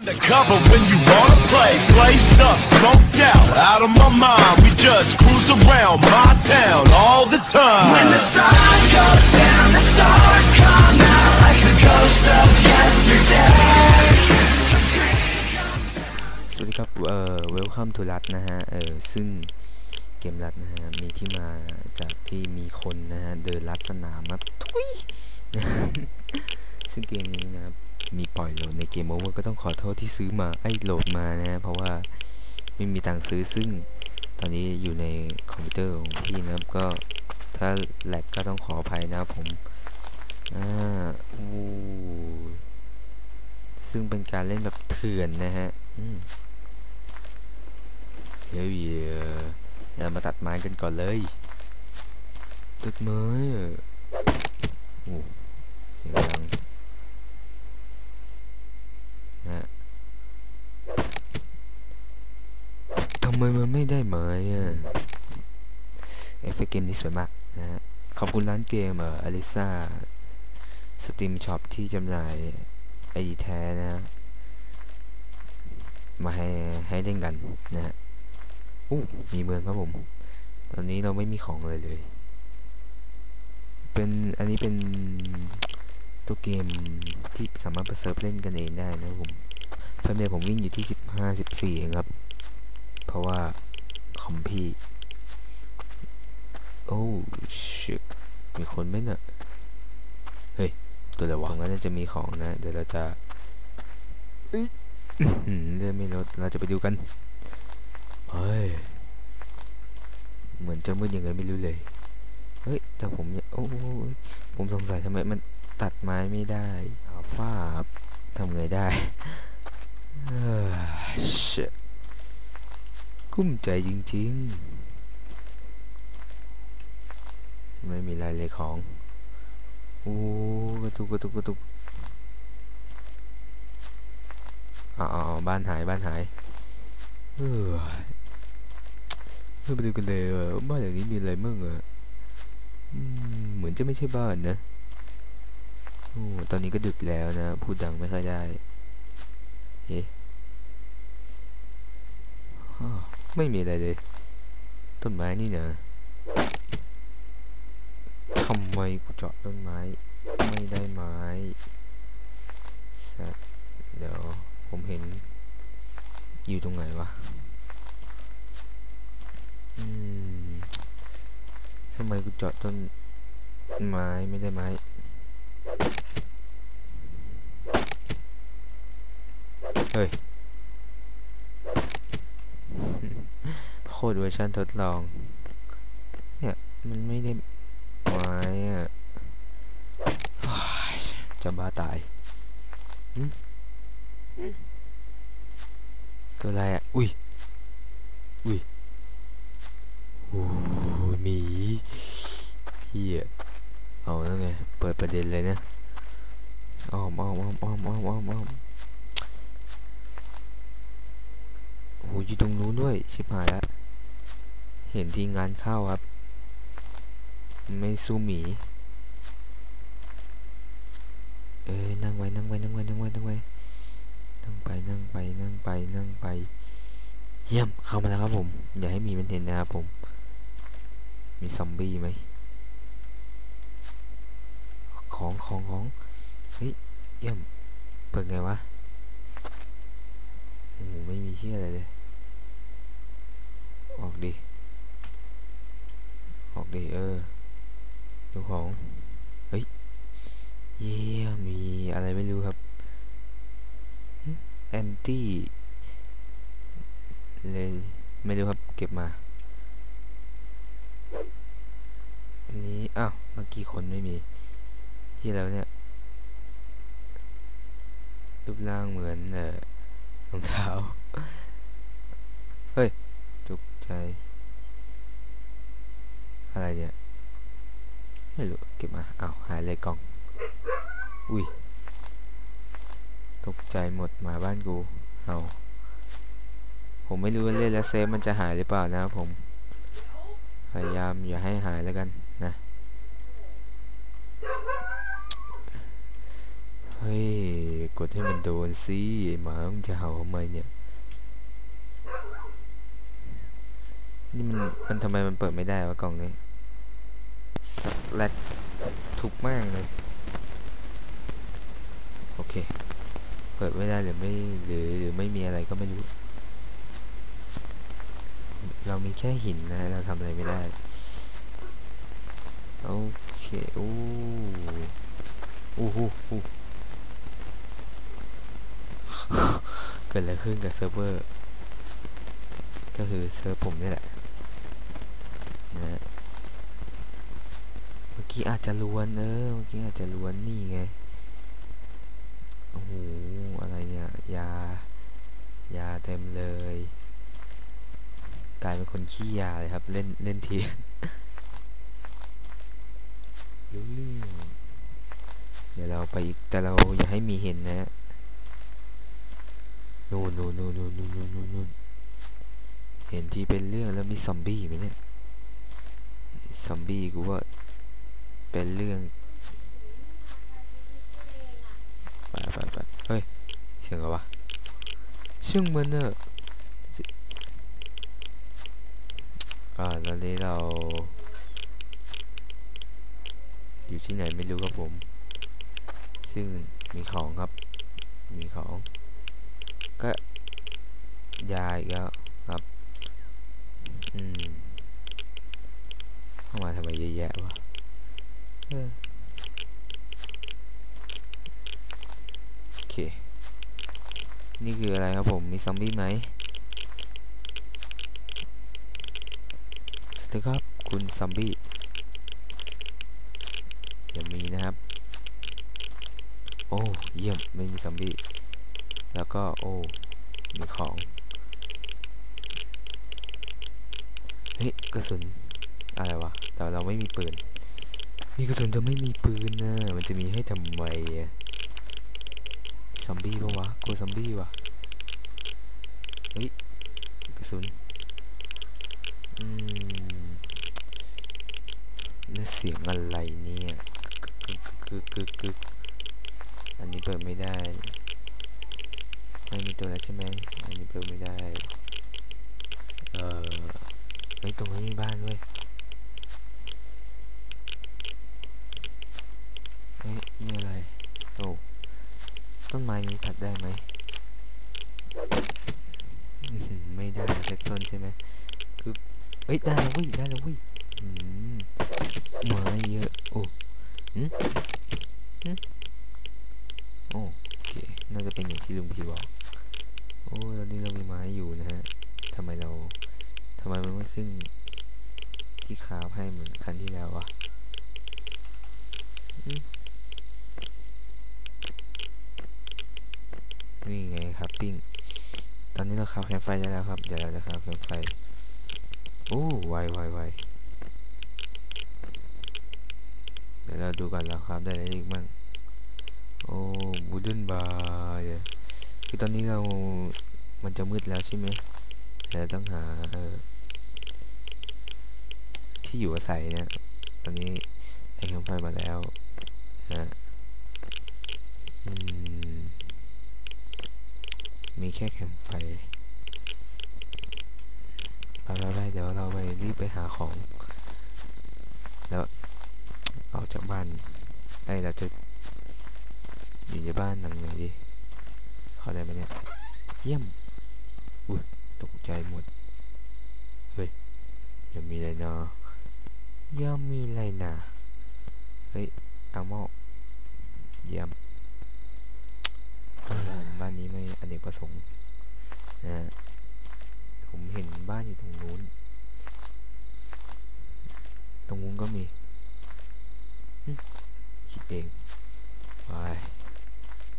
The cover when you wanna play, play stuff, smoked out, out of my mind. We just cruise around my town all the time. When the sun goes down, the stars come out like the ghost of yesterday. Some dream comes สวัสดีครับ เอ่อ welcome to รัดนะฮะ เออซึ่งเกมรัดนะฮะ มีที่มาจากที่มีคนนะฮะ เดินรัดสนามครับทุยนะฮะซึ่งเกมนี้นะครับ มีปล่อยโหลดในเกมโอเวอร์ก็ต้องขอโทษที่ซื้อมาไอ้โหลดมานะฮะเพราะว่าไม่มีตังค์ซื้อซึ่งตอนนี้อยู่ในคอมพิวเตอร์ของพี่นะครับก็ถ้าแหลกก็ต้องขออภัยนะครับผมอ่าอู้ซึ่งเป็นการเล่นแบบเถื่อนนะฮะเฮ้ยเดี๋ยวเรามาตัดไม้กันก่อนเลยตัดไม้อโอ้เสียงดังนะฮะทำ ไมมันไม่ได้ไม้อะเอฟเฟกต์เกมนี้สวยมากนะฮะขอบคุณร้านเกมเอ่ออลิซาสตรีมช็อปที่จำหน่ายไอดีแท้นะ มาให้ให้เล่นกันนะฮะอู้มีเมืองครับผม ตอนนี้เราไม่มีของเลยเลย เป็นอันนี้เป็นตัวเกมที่สามารถไปเซิร์ฟเล่นกันเองได้นะครับผมเฟรมเรทผมวิ่งอยู่ที่สิบห้าสิบสี่เองครับ เพราะว่าคอมพี่โอ้ชิคมีคนไหมเนี่ยเฮ้ย ตัวระวังแล้วน่าจะมีของนะ เดี๋ยวเราจะเอ้ยอื้อหือเลื่อนไม่ลดเราจะไปดูกัน เฮ้ย เหมือนจะมืดยังไงไม่รู้เลย เฮ้ย แต่ผมเนี่ยโอ้ยผมสงสัยทำไมมันตัดไม้ไม่ได้หาฝ้าทำไงได้เออ shit กุ้มใจจริง ๆ ไม่มีอะไรเลยของ โอ้กระตุกกระตุกกระตุกอ๋อาเอบ้านหายบ้านหาย เออไปดูกันเลยบ้านหลังนี้มีอะไรมั่งอะเหมือนจะไม่ใช่บ้านนะ โอ้ ตอนนี้ก็ดึกแล้วนะ พูดดังไม่ค่อยได้ เอ๊ะอ้าว ไม่มีอะไรเลย ต้นไม้นี่นะทำไมกูเจาะต้นไม้ ไม่ได้ไม้สัตว์เดี๋ยวผมเห็น อยู่ตรงไหนวะอืมทำไมกูเจาะต้นไม้ไม่ได้ไม้เฮ้ย คตรเวอร์ชันทดลอง เนี่ย มันไม่ได้ไม้อะจะบ้าตายตัวอะไรอะ อุ้ย อุ้ยโอ้หมีเฮียเอาแล้วไง เปิดประเด็นเลยนะอ้อมอ้อมอ้อมอ้อมอ้อมอ้อมอ้อมโอ้โหอยู่ตรงนู้นด้วย ชิบหายแล้ว เห็นทีงานเข้าครับ ไม่สู้หมี เอ้ยนั่งไว้นั่งไว้นั่งไว้นั่งไว้นั่งไว้นั่งไปนั่งไปนั่งไปนั่งไป เยี่ยมเข้ามาแล้วครับผม อย่าให้หมีมันเห็นนะครับผม มีซอมบี้ไหมของของของเฮ้ยเยี่ยมเปิดไงวะโอ้ไม่มีเชี่ยอะไรเลย ออกดิ ออกดิเออดูของ เฮ้ย เยี่ยมีอะไรไม่รู้ครับแอนตี้เลยไม่รู้ครับเก็บมา อันนี้ อ้าว เมื่อกี้คนไม่มี ที่แล้วเนี่ย รูปร่างเหมือน เอ่อรองเท้า เฮ้ยตกใจ อะไรเนี่ยไม่รู้ เก็บมาอ้าวหายเลยกล่อง อุ้ย ตกใจหมดมาบ้านกู เอา ผมไม่รู้ว่าเล่นแล้วเซฟมันจะหายหรือเปล่านะครับผม พยายามอย่าให้หายแล้วกันนะ เฮ้ย กดให้มันโดนสิหมามันจะเห่าทำไมเนี่ยนี่มันมันทำไมมันเปิดไม่ได้วะกล่องนี้ สักแลกทุกมากเลย โอเค เปิดไม่ได้หรือไม่หรือหรือไม่มีอะไรก็ไม่รู้ เรามีแค่หินนะ เราทำอะไรไม่ได้ โอเคอู้อู้หูหูเกิดอะไรขึ้นกับเซิร์ฟเวอร์ ก็คือเซิร์ฟผมนี่แหละ กี้อาจจะล้วนเออเมื่อกี้อาจจะล้วนนี่ไงโอ้โหอะไรเนี่ยยายาเต็มเลย กลายเป็นคนขี้ยาเลยครับ เล่นเล่นทีรู้เรื่องเดี๋ยวเราไปอีกแต่เราอย่าให้มีเห็นนะนู่นนู่นนู่นนู่นนู่นนู่นนู่นเห็นที่เป็นเรื่องแล้วมีซอมบี้ไหมเนี่ยซอมบี้กูว่า เป็นเรื่องไปไปไปเฮ้ย เสียงอะไรวะช่างมันเนอะอ่าตอนนี้เรา อยู่ที่ไหนไม่รู้ครับผม ซึ่งมีของครับ มีของ ก็ยาอีกแล้วครับ อืมเข้ามาทำไมเยอะแยะวะ โอเค นี่คืออะไรครับผม มีซอมบี้ไหมสวัสดีครับคุณซอมบี้อย่ามีนะครับ โอ้ เยี่ยม ไม่มีซอมบี้ แล้วก็ โอ้ มีของ เฮ้ย กระสุน อะไรวะ แต่เราไม่มีปืน มีกระสุนจะไม่มีปืนนะมันจะมีให้ทำไมซอมบี้ปะวะกลัวซอมบี้วะเฮ้ยกระสุนอืมแล้วเสียงอะไรเนี่ยกึกกึกกึกกึกกึกอันนี้เปิดไม่ได้ไม่มีตัวแล้วใช่ไหมอันนี้เปิดไม่ได้ เออเฮ้ยตรงนี้มีบ้านด้วย เฮ้ยนี่อะไร โอ้ ต้นไม้นี้ตัดได้ไหมอื้อหือไม่ได้สักต้นใช่ไหมคือเฮ้ย ได้แล้วเว้ยได้แล้วเว้ยมไม้เยอะโอ้หืมหืมโอ้โอเคน่าจะเป็นอย่างที่ลุงพี่บอกโอ้ตอนนี้เรามีไม้อยู่นะฮะทำไมเราทำไมมันไม่ขึ้น ที่คาฟให้เหมือนครั้งที่แล้ววะนี่ไงครับปิ้ง ตอนนี้เราคาฟแคมไฟได้แล้วครับ เดี๋ยวเราจะคาฟแคมไฟ ไวไวไวเดี๋ยวเราดูก่อนเราคราฟได้อะไรอีกมั่งโอ้บูดเดิลบาร์คือตอนนี้เรามันจะมืดแล้วใช่ไหมเราต้องหาออที่อยู่อาศัยเนี่ยตอนนี้ได้แคมไฟมาแล้วนะมีแค่แคมไฟ ไปไปไปเดี๋ยวเราไปรีบไปหาของ แล้วออกจากบ้านไอเราจะอยู่ในบ้านหลังไหนดีเข้าได้ไหมเนี่ยเยี่ยมอุ้ยตกใจหมดเฮ้ยยังมีอะไรเนาะยังมีอะไรนะเฮ้ยเอาหม้อเยี่ยมบ้านนี้ไม่อเนกประสงค์นะ เห็นบ้านอยู่ตรงนู้น ตรงนู้นก็มีคิดเองไป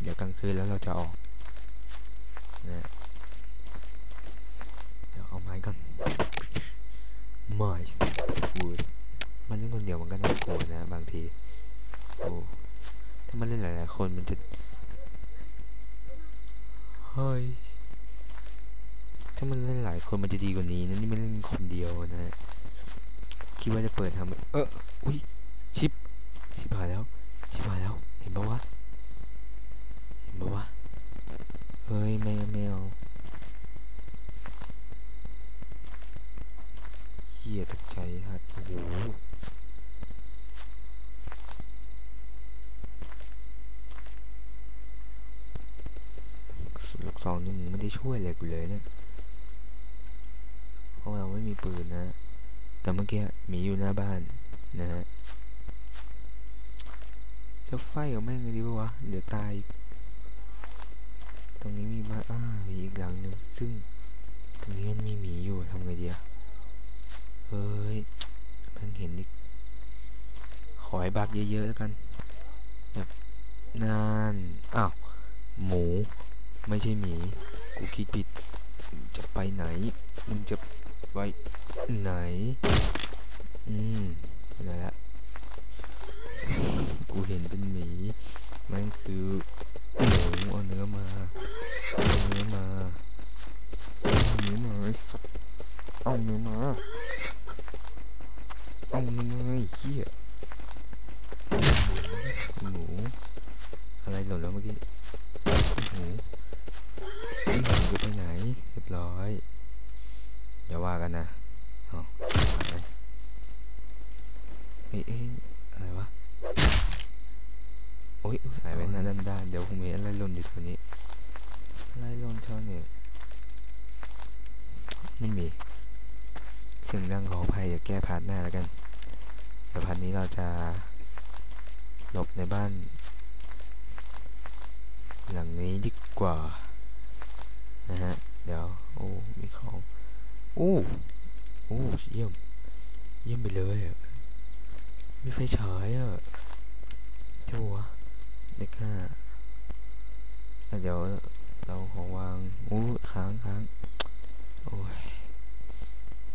เดี๋ยวกลางคืนแล้วเราจะออกนะเดี๋ยวเอาไม้ก่อนไม้วูดมันเล่นคนเดียวมันก็น่ากลัวนะ บางทีโอ้ถ้ามันเล่นหลายๆคนมันจะเฮ้ย ถ้ามันเล่นหลายคนมันจะดีกว่านี้นะนี่มันเล่นคนเดียวนะคิดว่าจะเปิดทำเอออุ้ยชิปชิบหายแล้วชิบหายแล้ว เห็นปะวะปะวะเฮ้ยไม่ไม่เอาเฮียตกใจฮัดโอ้โหสุดลูกซองนี่มึงไม่ได้ช่วยอะไรกูเลยเนี่ย เพราะเราไมีปืนนะ แต่เมื่อกี้หมีอยู่หน้าบ้านนะฮะจะไฟกับแม่งเลยดีปะวะ เดี๋ยวตายอีกตรงนี้มีบ้านอ้ามีอีกหลังหนึ่งซึ่ง ตรงนี้มันมีหมีอยู่ทำไงดีอะเฮ้ยเพิ่งเห็นอีกขอให้บักเยอะๆแล้วกัน แบบนานอ้าว หมู ไม่ใช่หมี กูคิดผิด จะไปไหน มึงจะ ไปไหน อืมไหนละกูเห็นเป็นหมี มันคือหมูเอาเนื้อมาเอาเนื้อมาเอาเนื้อมาไอ้สัตว์เอาเนื้อมาเอาเนื้อมาไอ้เหี้ยหมูอะไรหล่นแล้วเมื่อกี้หมูไอหมูไปไหนยบร้อย อย่าว่ากันนะเอาชิบหายเอ้ยอ้อะไรวะ โอ้ยหายไปนานด้านเดี๋ยวคงมีอะไรหล่นอยู่แถวนี้ อะไรหล่นแถวนี้ไม่มีเสียงดังขออภัยเดี๋ยวแก้พาร์ทหน้าแล้วกันเดี๋ยวพาร์ทนี้เราจะหลบในบ้าน หลังนี้ดีกว่า นะฮะ เดี๋ยว โอ้ มีของ โอ้โอ้เยี่ยม เยี่ยมไปเลยอะมีไฟฉายอะเจ้าวะเลขห้าเดี๋ยวเราขอวางอู้ค้างค้างโอ้ย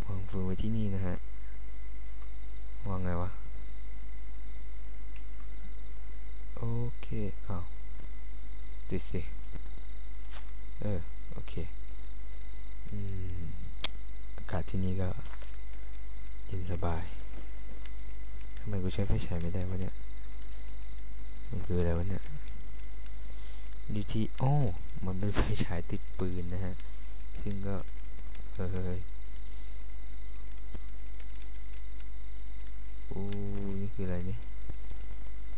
วางฟืนไว้ที่นี่นะฮะ วางไงวะ โอเคอ้าวติดสิ เออ โอเค อืมากาศที่นี่ก็เย็นสบายทำไมกูใช้ไฟฉายไม่ได้วะเนี่ย มันคืออะไรวะเนี่ยอยู่ที่โอ้มันเป็นไฟฉายติดปืนนะฮะ ซึ่งก็ เฮ้ยโอ้นี่คืออะไรนี่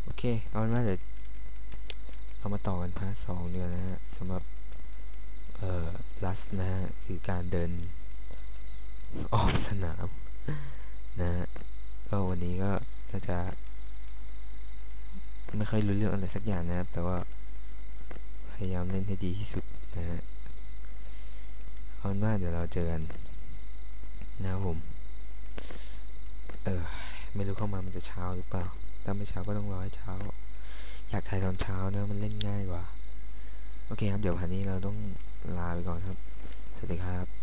โอเค เอาเป็นว่าเดี๋ยวเรามาต่อกันพาร์ทสองเดือนนะฮะสำหรับ เอ่อลัสนะฮะ คือการเดิน ออกสนามนะฮะก็วันนี้ก็น่าจะ ไม่ค่อยรู้เรื่องอะไรสักอย่างนะครับ แต่ว่า พยายามเล่นให้ดีที่สุดนะฮะเอาเป็นว่าเดี๋ยวเราเจอกันนะครับผม เออ ไม่รู้เข้ามามันจะเช้าหรือเปล่า ถ้าไม่เช้าก็ต้องรอให้เช้า อยากถ่ายตอนเช้านะ มันเล่นง่ายกว่า โอเคครับ เดี๋ยววันนี้เราต้องลาไปก่อนครับ สวัสดีครับ